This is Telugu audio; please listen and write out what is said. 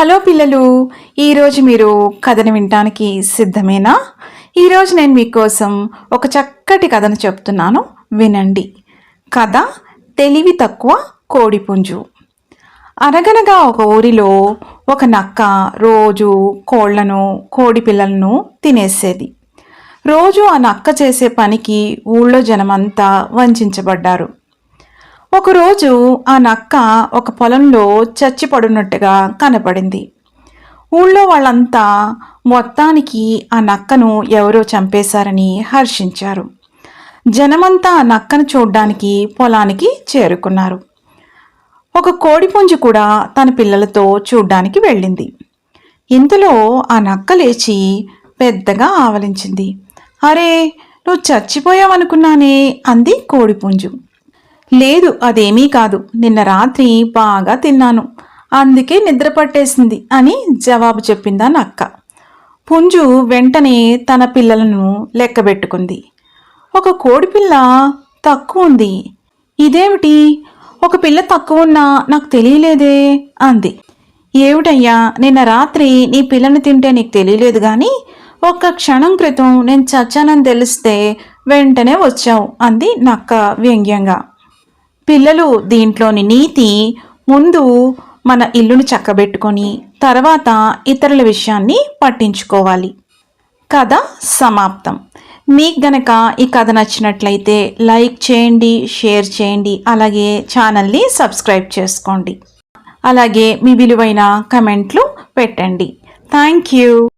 హలో పిల్లలు ఈరోజు మీరు కథను వినటానికి సిద్ధమేనా? ఈరోజు నేను మీకోసం ఒక చక్కటి కథను చెప్తున్నాను. వినండి. కథ తెలివి తక్కువ కోడిపుంజు అనగనగా ఒక ఊరిలో ఒక నక్క రోజు కోళ్ళను కోడి పిల్లలను తినేసేది. రోజు ఆ నక్క చేసే పనికి ఊళ్ళో జనమంతా వంచబడ్డారు ఒకరోజు ఆ నక్క ఒక పొలంలో చచ్చిపడున్నట్టుగా కనపడింది. ఊళ్ళో వాళ్ళంతా మొత్తానికి ఆ నక్కను ఎవరో చంపేశారని హర్షించారు. జనమంతా ఆ నక్కను చూడ్డానికి పొలానికి చేరుకున్నారు. ఒక కోడిపుంజు కూడా తన పిల్లలతో చూడ్డానికి వెళ్ళింది. ఇంతలో ఆ నక్క లేచి పెద్దగా ఆవలించింది. అరే నువ్వు చచ్చిపోయావనుకున్నానే అంది కోడిపుంజు. లేదు అదేమీ కాదు. నిన్న రాత్రి బాగా తిన్నాను. అందుకే నిద్ర పట్టేసింది అని జవాబు చెప్పిందా నక్క పుంజు వెంటనే తన పిల్లలను లెక్కబెట్టుకుంది. ఒక కోడిపిల్ల తక్కువ ఉంది. ఇదేమిటి? ఒక పిల్ల తక్కువ ఉన్నా నాకు తెలియలేదే అంది. ఏమిటయ్యా నిన్న రాత్రి నీ పిల్లని తింటే నీకు తెలియలేదు కానీ ఒక్క క్షణం క్రితం నేను చచ్చానని తెలిస్తే వెంటనే వచ్చావు అంది నక్క వ్యంగ్యంగా. పిల్లలు దీంట్లోని నీతి ముందు మన ఇల్లును చక్కబెట్టుకొని తర్వాత ఇతరుల విషయాన్ని పట్టించుకోవాలి. కథ సమాప్తం. మీకు గనక ఈ కథ నచ్చినట్లయితే లైక్ చేయండి షేర్ చేయండి అలాగే ఛానల్ని సబ్స్క్రైబ్ చేసుకోండి. అలాగే మీ విలువైన కమెంట్లు పెట్టండి. Thank you.